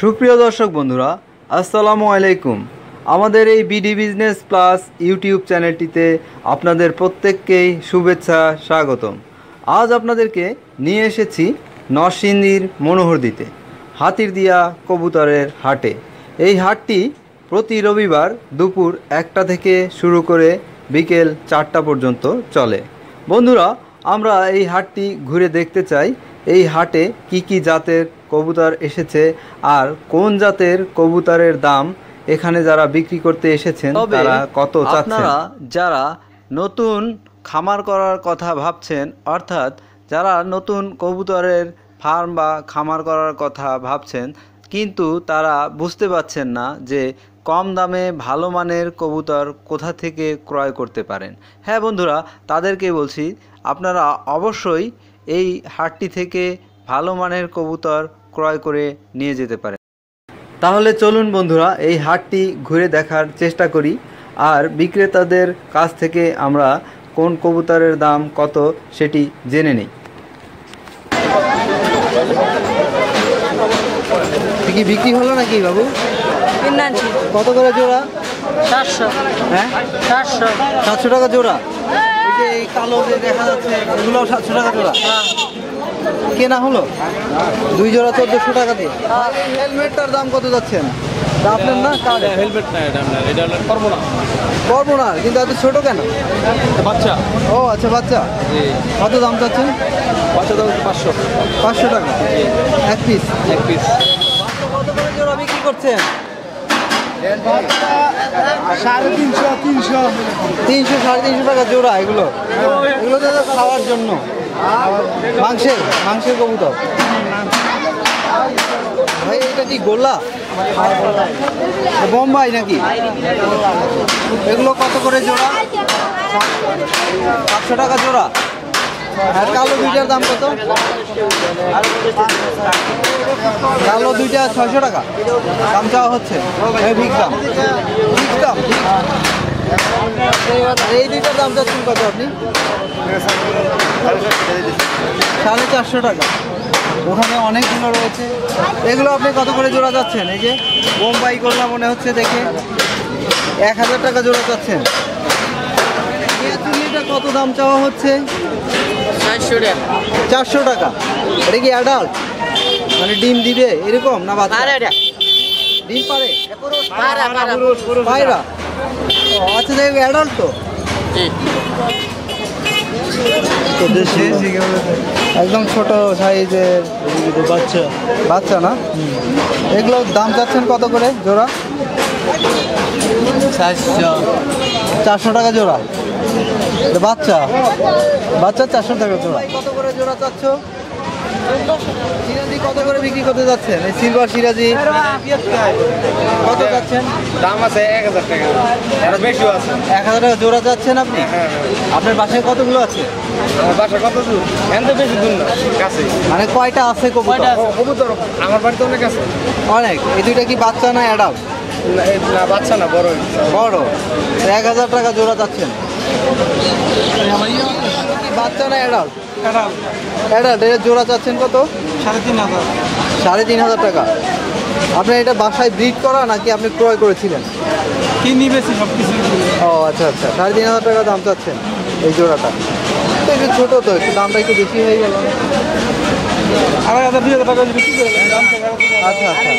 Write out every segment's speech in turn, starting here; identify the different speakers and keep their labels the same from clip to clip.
Speaker 1: সুপ্রিয় দর্শক বন্ধুরা, আসসালামু আলাইকুম। আমাদের এই বিডি বিজনেস প্লাস ইউটিউব চ্যানেলটিতে আপনাদের প্রত্যেককেই শুভেচ্ছা, স্বাগতম। আজ আপনাদেরকে নিয়ে এসেছি নরসিংদীর মনোহর দিতে হাতির দিয়া কবুতরের হাটে। এই হাটটি প্রতি রবিবার দুপুর একটা থেকে শুরু করে বিকেল চারটা পর্যন্ত চলে। বন্ধুরা, আমরা এই হাটটি ঘুরে দেখতে চাই, এই হাটে কি কি জাতের কবুতর এসেছে। আর কোন জাতের কবুতরের দাম এখানে যারা বিক্রি করতে এসেছেন তারা কত আপনারা যারা নতুন খামার করার কথা ভাবছেন অর্থাৎ যারা নতুন কবুতরের ফার্ম বা খামার করার কথা ভাবছেন কিন্তু তারা বুঝতে পারছেন না যে কম দামে ভালো মানের কবুতর কোথা থেকে ক্রয় করতে পারেন। হ্যাঁ বন্ধুরা তাদেরকে বলছি আপনারা অবশ্যই এই হাটটি থেকে ভালো মানের কবুতর ক্রয় করে নিয়ে যেতে পারেন তাহলে চলুন বন্ধুরা এই হাটটি ঘুরে দেখার চেষ্টা করি। আর বিক্রেতাদের কাছ থেকে আমরা কোন কবুতরের দাম কত সেটি জেনে নিই। কি বিক্রি হলো নাকি বাবু? কত করে জোড়া?
Speaker 2: চারশো
Speaker 1: হ্যাঁ?
Speaker 2: চারশো
Speaker 1: সাতশো টাকা জোড়া? এই কালো যে দেখা যাচ্ছে এগুলো সাতশো টাকা জোড়া? কেনা হলো? দুই জোড়া চোদ্দশো টাকা দিয়ে। আর এই হেলমেটটার দাম কত যাচ্ছেন? আপনার না কার?
Speaker 3: হেলমেট না এটা আপনার এটা হলো করব না
Speaker 1: করব না কিন্তু এত ছোট কেন?
Speaker 3: বাচ্চা।
Speaker 1: ও আচ্ছা বাচ্চা। কত দাম চাচ্ছেন?
Speaker 3: বাচ্চা দাম পাঁচশো।
Speaker 1: পাঁচশো টাকা। এক পিস
Speaker 3: এক পিস
Speaker 1: কত করে জোড়া বিক্রি করছেন?
Speaker 4: সাড়ে তিনশো তিনশো।
Speaker 1: তিনশো সাড়ে তিনশো টাকা জোড়া এগুলো। এগুলো তো খাওয়ার জন্য। মাংসের মাংসের কবুতর। ভাই, এটা কি গোল্লা? বোম্বাই নাকি? এগুলো কত করে জোড়া? পাঁচশো টাকা জোড়া। আর কালো দুইটার দাম কত? কালো দুইটা ছয়শো টাকা। দাম চাওয়া হচ্ছে দাম দাম এই দুইটার দাম চাচ্ছেন কত আপনি? সাড়ে চারশো টাকা। ওখানে অনেকগুলো রয়েছে। এগুলো আপনি কত করে জোড়া যাচ্ছেন এই যে বোম্বাই করলাম মনে হচ্ছে দেখে। এক হাজার টাকা জোড়া চাচ্ছেন। এটা কত দাম চাওয়া হচ্ছে?
Speaker 2: চারশো টাকা।
Speaker 1: চারশো টাকা। এটা কি অ্যাডাল্ট মানে ডিম দিবে এরকম না বাচ্চা? ডিম পারা। পায়রা? আচ্ছা দেখ অ্যাডাল্ট তো। একদম ছোট সাইজের। বাচ্চা। বাচ্চা না? এগুলো দাম চাচ্ছেন কত করে জোড়া?
Speaker 3: চারশো
Speaker 1: টাকা জোড়া। এটা বাচ্চা? বাচ্চা চারশো টাকা জোড়া। কত করে জোড়া চাচ্ছ? সিরাজি কত করে বিক্রি করতে যাচ্ছেন? এই সিলভার সিরাজি। কত যাচ্ছেন?
Speaker 3: দাম আছে এক হাজার টাকা। আরও বেশিও আছে।
Speaker 1: এক হাজার টাকা জোড়া যাচ্ছেন আপনি? আপনার বাসায় কতগুলো আছে?
Speaker 3: বাসা কত দূর? বেশি দূর না কাছে।
Speaker 1: মানে কয়টা আছে কবুতর?
Speaker 3: আমার বাড়িতে অনেক আছে।
Speaker 1: অনেক। এই দুইটা কি বাচ্চা না অ্যাডাল্ট
Speaker 3: না, বাচ্চা না বড়।
Speaker 1: বড়। এক হাজার টাকা জোড়া যাচ্ছেন। বাচ্চা না অ্যাডাল্ট অ্যাডাল্ট। এটা জোড়া চাচ্ছেন কত?
Speaker 4: সাড়ে তিন হাজার।
Speaker 1: সাড়ে তিন হাজার টাকা। আপনার এটা বাসায় ব্রিড করা নাকি আপনি ক্রয় করেছিলেন?
Speaker 4: কিনি বেশি সব কিছু
Speaker 1: ও আচ্ছা আচ্ছা। সাড়ে তিন হাজার টাকা দাম চাচ্ছেন এই জোড়াটা। তো একটু ছোটো তো একটু দামটা একটু বেশি হয়ে গেল।
Speaker 4: আড়াই হাজার দুই হাজার টাকা বিক্রি করে।
Speaker 1: আচ্ছা আচ্ছা।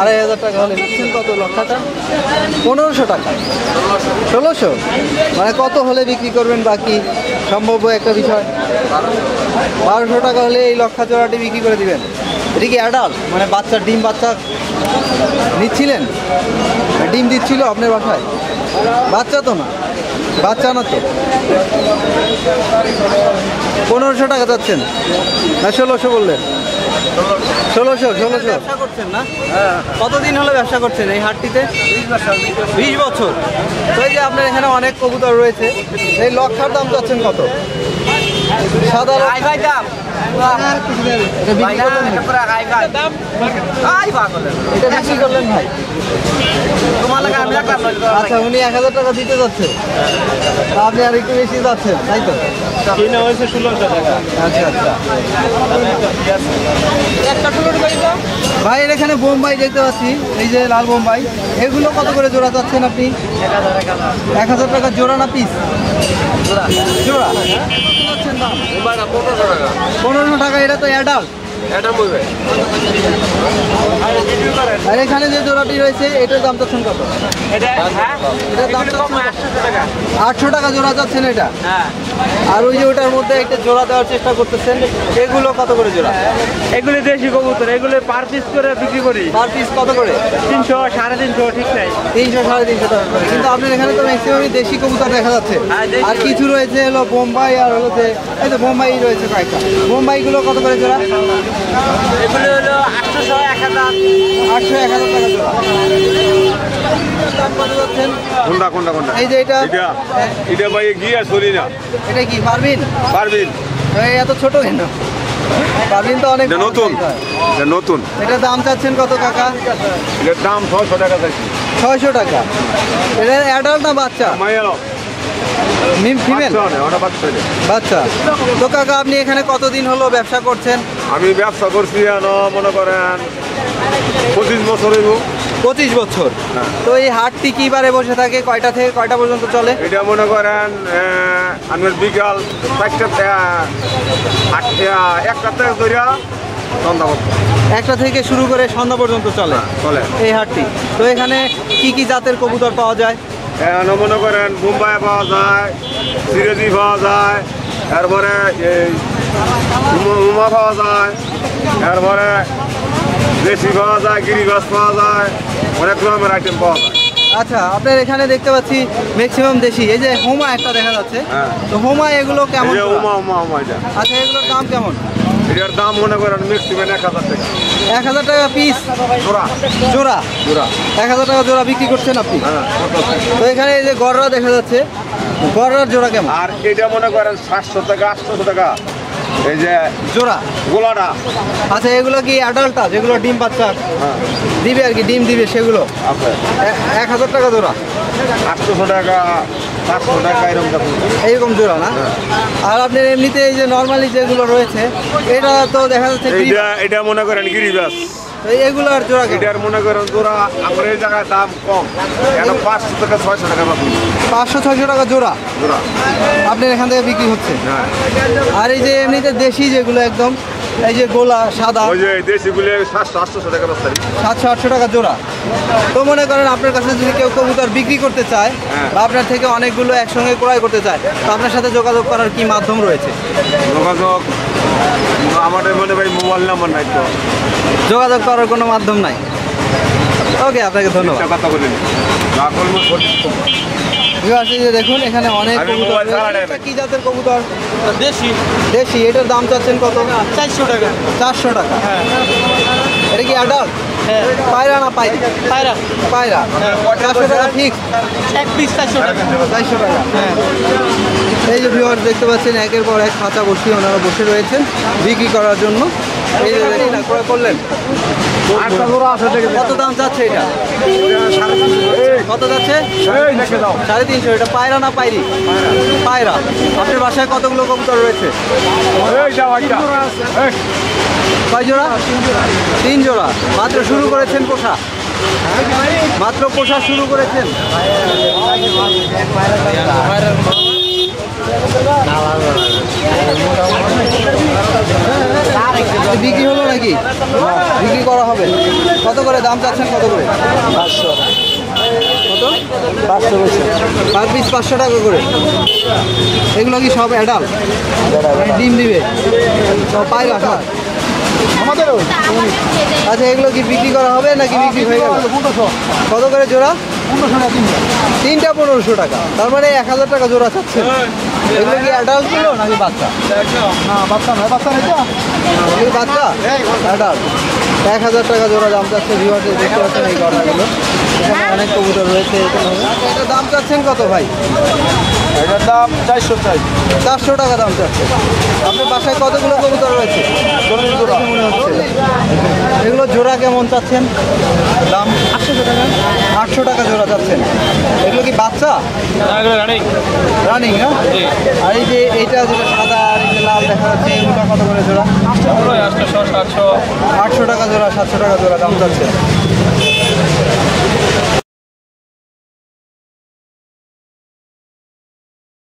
Speaker 1: আড়াই হাজার টাকা হলে নিচ্ছেন কত লক্ষাটা পনেরোশো টাকা। ষোলোশো? মানে কত হলে বিক্রি করবেন বাকি? সম্ভাব্য একটা বিষয়। বারোশো টাকা হলে এই লক্ষা জোড়াটি বিক্রি করে দিবেন। এটা কি অ্যাডাল্ট মানে বাচ্চা ডিম বাচ্চা নিচ্ছিলেন? ডিম দিচ্ছিল আপনার বাসায়? বাচ্চা তো না। বাচ্চা না তো পনেরোশো টাকা যাচ্ছেন না ষোলোশো বললেন। ষোলোশো ষোলোশো। ব্যবসা করছেন না? কতদিন হলো ব্যবসা করছেন এই হাটটিতে? বিশ বছর। তো এই যে আপনার এখানে অনেক কবুতর রয়েছে এই লক্ষার দাম যাচ্ছেন কত? সাদা এটা আচ্ছা উনি এক হাজার টাকা দিতে যাচ্ছে। আপনি আর একটু বেশি যাচ্ছেন তাই তো?
Speaker 3: কিনা হয়েছে ষোলোশো টাকা।
Speaker 1: আচ্ছা আচ্ছা। ভাই এর এখানে বোম্বাই দেখতে পাচ্ছি এই যে লাল বোম্বাই। এগুলো কত করে জোড়া যাচ্ছেন আপনি? এক হাজার টাকা জোড়া না পিস জোড়া। জোড়া। পনেরোশো টাকা এটা তো অ্যাডাল্ট আর এখানে যে জোড়াটি রয়েছে এটার দাম চাচ্ছেন কত? এটার দাম আটশো টাকা। জোড়া যাচ্ছেন এটা? আর ওই যে ওটার মধ্যে একটা জোড়া দেওয়ার চেষ্টা করতেছেন এগুলো কত করে জোড়া?
Speaker 3: এগুলি দেশি কবুতর এগুলো পার পিস করে বিক্রি করি।
Speaker 1: পার পিস কত করে?
Speaker 3: তিনশো সাড়ে তিনশো ঠিক নাই।
Speaker 1: তিনশো সাড়ে তিনশো টাকা করে। কিন্তু আপনার এখানে তো ম্যাক্সিমামই দেশি কবুতর দেখা যাচ্ছে।
Speaker 3: হ্যাঁ,
Speaker 1: আর কিছু রয়েছে হলো বোম্বাই আর হলো যে এই তো বোম্বাই রয়েছে কয়েকটা। বোম্বাইগুলো কত করে জোড়া?
Speaker 3: এগুলি হলো আটশোশো এক হাজার।
Speaker 1: আটশো এক হাজার টাকা জোড়া। যাচ্ছেন?
Speaker 5: কোনটা কোনটা কোনটা?
Speaker 1: এই যে এটা।
Speaker 5: এটা এটা ভাই গিয়ে চলি না।
Speaker 1: এটা কি পারবিন?
Speaker 5: পারবিন।
Speaker 1: এই এত ছোট কেন? পারবিন তো অনেক
Speaker 5: নতুন।
Speaker 1: size
Speaker 5: এটা নতুন।
Speaker 1: এটা দাম চাচ্ছেন কত কাকা?
Speaker 5: এটার দাম ছশো টাকা চাইছি।
Speaker 1: ছয়শো টাকা। এটা অ্যাডাল্ট না বাচ্চা?
Speaker 5: মাইয়া
Speaker 1: ফিমেল
Speaker 5: বাচ্চা নেই, ওটা বাচ্চা নেই।
Speaker 1: বাচ্চা। তো কাকা আপনি এখানে কতদিন হলো ব্যবসা করছেন?
Speaker 5: আমি ব্যবসা করছি মনে করেন পঁচিশ বছর হইব।
Speaker 1: পঁচিশ বছর?
Speaker 5: হ্যাঁ।
Speaker 1: তো এই হাটটি কি বারে বসে থাকে? কয়টা থেকে কয়টা পর্যন্ত চলে?
Speaker 5: এটা মনে করেন আমি বিকাল চারটা একটা থেকে ধরিয়া সন্ধ্যা
Speaker 1: একটা থেকে শুরু করে সন্ধ্যা পর্যন্ত চলে?
Speaker 5: চলে।
Speaker 1: এই হাটটি। তো এখানে কি কি জাতের কবুতর পাওয়া যায়?
Speaker 5: মনে করেন মুম্বাই পাওয়া যায় সিরেজি পাওয়া যায় তারপরে এই উমা- পাওয়া যায় তারপরে দেশি পাওয়া যায় গিরিবাস পাওয়া যায় অনেক রকমের আইটেম পাওয়া যায়।
Speaker 1: আচ্ছা আপনার এখানে দেখতে পাচ্ছি ম্যাক্সিমাম দেশি। এই যে হোমা একটা দেখা যাচ্ছে।
Speaker 5: হ্যাঁ।
Speaker 1: তো হোমা এগুলো কেমন
Speaker 5: হোমা
Speaker 1: হোমা
Speaker 5: উমা এটা।
Speaker 1: আচ্ছা এগুলোর দাম কেমন?
Speaker 5: এটার দাম মনে করেন ম্যাক্সিমাম এক হাজার টাকা।
Speaker 1: এক হাজার টাকা পিস
Speaker 5: জোড়া।
Speaker 1: জোড়া?
Speaker 5: জোড়া।
Speaker 1: এক হাজার টাকা জোড়া বিক্রি করছেন আপনি?
Speaker 5: হ্যাঁ
Speaker 1: তো এখানে এই যে গড়রা দেখা যাচ্ছে। গড়রার জোড়া কেমন?
Speaker 5: আর এটা মনে করেন সাতশো টাকা আটশো টাকা। এই যে
Speaker 1: জোড়া?
Speaker 5: গোলাটা।
Speaker 1: আচ্ছা এগুলো কি অ্যাডাল্টটা যেগুলো ডিম বাচ্চা?
Speaker 5: হ্যাঁ।
Speaker 1: দিবে আর কি ডিম দিবে সেগুলো? এক হাজার টাকা জোড়া?
Speaker 5: আটশোশো টাকা পাঁচশো টাকা এরকম দাম
Speaker 1: এইরকম জোড়া না? আর আপনার এমনিতে এই যে নর্মালি যেগুলো রয়েছে এটা তো দেখা যাচ্ছে
Speaker 5: এটা মনে করেন গিরিবাস।
Speaker 1: এগুলোর জোড়া
Speaker 5: এটার মনে করেন জোড়া আমার এই জায়গায় দাম কম। কেন পাঁচশো টাকা ছয়শো টাকা পাবেন
Speaker 1: পাঁচশো ছয়শো টাকা জোড়া?
Speaker 5: জোড়া।
Speaker 1: আপনার এখান থেকে বিক্রি হচ্ছে?
Speaker 5: হ্যাঁ।
Speaker 1: আর এই যে এমনিতে দেশি যেগুলো একদম এই যে গোলা সাদা।
Speaker 5: ওই যে দেশিগুলো সাতশো আটশোশো টাকা বেচতারি
Speaker 1: সাতশো আটশো টাকা জোড়া। তো মনে করেন আপনার কাছে যদি কেউ কবুতর বিক্রি করতে চায়
Speaker 5: হ্যাঁ।
Speaker 1: বা আপনার থেকে অনেকগুলো একসঙ্গে ক্রয় করতে চায় তো আপনার সাথে যোগাযোগ করার কি মাধ্যম রয়েছে?
Speaker 5: যোগাযোগ আমাদের মনে ভাই মোবাইল নাম্বার নাই তো।
Speaker 1: যোগাযোগ করার কোনো মাধ্যম নাই। ওকে আপনাকে ধন্যবাদ।
Speaker 5: কথা বলিনি।
Speaker 1: দেখুন এখানে অনেক কবুতর কি জাতের কবুতর?
Speaker 3: দেশি।
Speaker 1: দেশি এটার দাম চাচ্ছেন কত?
Speaker 3: চারশো টাকা।
Speaker 1: চারশো টাকা। এটা কি অ্যাডাল্ট
Speaker 3: হ্যাঁ।
Speaker 1: পায়রা না
Speaker 3: পায়রা?
Speaker 1: পায়রা। চারশো টাকা ফিক্স
Speaker 3: এক পিস চারশো টাকা।
Speaker 1: চারশো টাকা। হ্যাঁ। এই যে ভিউয়ার দেখতে পাচ্ছেন একের পর এক খাঁচা বসিয়ে ওনারা বসে রয়েছেন বিক্রি করার জন্য। এই যে দেখুন না ক্রয় করলেন। কত দাম যাচ্ছে এটা? কত যাচ্ছে? সাড়ে তিনশো এটা পায়রা না পাইরি পায়রা। আপনার বাসায় কতগুলো কবুতর রয়েছে? কয় জোড়া? তিন জোড়া। মাত্র শুরু করেছেন পোষা? মাত্র পোষা শুরু করেছেন? বিক্রি হলো নাকি? বিক্রি করা হবে। কত করে? দাম চাচ্ছেন কত করে? পাঁচশো। কত? পাঁচশো পার পিস পাঁচশো টাকা করে। এগুলো কি সব অ্যাডাল ডিম দিবে? সব পায়রা সব? আচ্ছা এগুলো কি বিক্রি করা হবে নাকি বিক্রি হয়ে গেল? কত করে জোড়া? তিনটা। পনেরোশো টাকা। তার মানে এক হাজার টাকা জোড়া চাচ্ছে। এগুলো কি অ্যাডাল্ট ছিল নাকি বাচ্চা?
Speaker 4: না বাচ্চা বাচ্চা
Speaker 1: বাচ্চা? অ্যাডাল্ট এক হাজার টাকা জোড়া দাম চাচ্ছে ভিউয়ার্স দেখতে পাচ্ছেন এই গড়াগুলো এখানে অনেক কবুতর রয়েছে এখানে এটা দাম চাচ্ছেন কত ভাই?
Speaker 3: এটার দাম চারশো চাই।
Speaker 1: চারশো টাকা দাম চাচ্ছে আপনার বাসায় কতগুলো কবুতর রয়েছে? মনে হচ্ছে এগুলো জোড়া কেমন চাচ্ছেন? দাম আটশো টাকা। আটশো টাকা জোড়া চাচ্ছেন। এগুলো কি বাচ্চা?
Speaker 3: রানিং
Speaker 1: রানিং না? আর এই যে এইটা যেটা সাদা লাল দেখা যাচ্ছে এগুলো কত করে জোড়া?
Speaker 3: আটশো সাতশো।
Speaker 1: আটশো টাকা জোড়া সাতশো টাকা জোড়া দাম চাচ্ছে।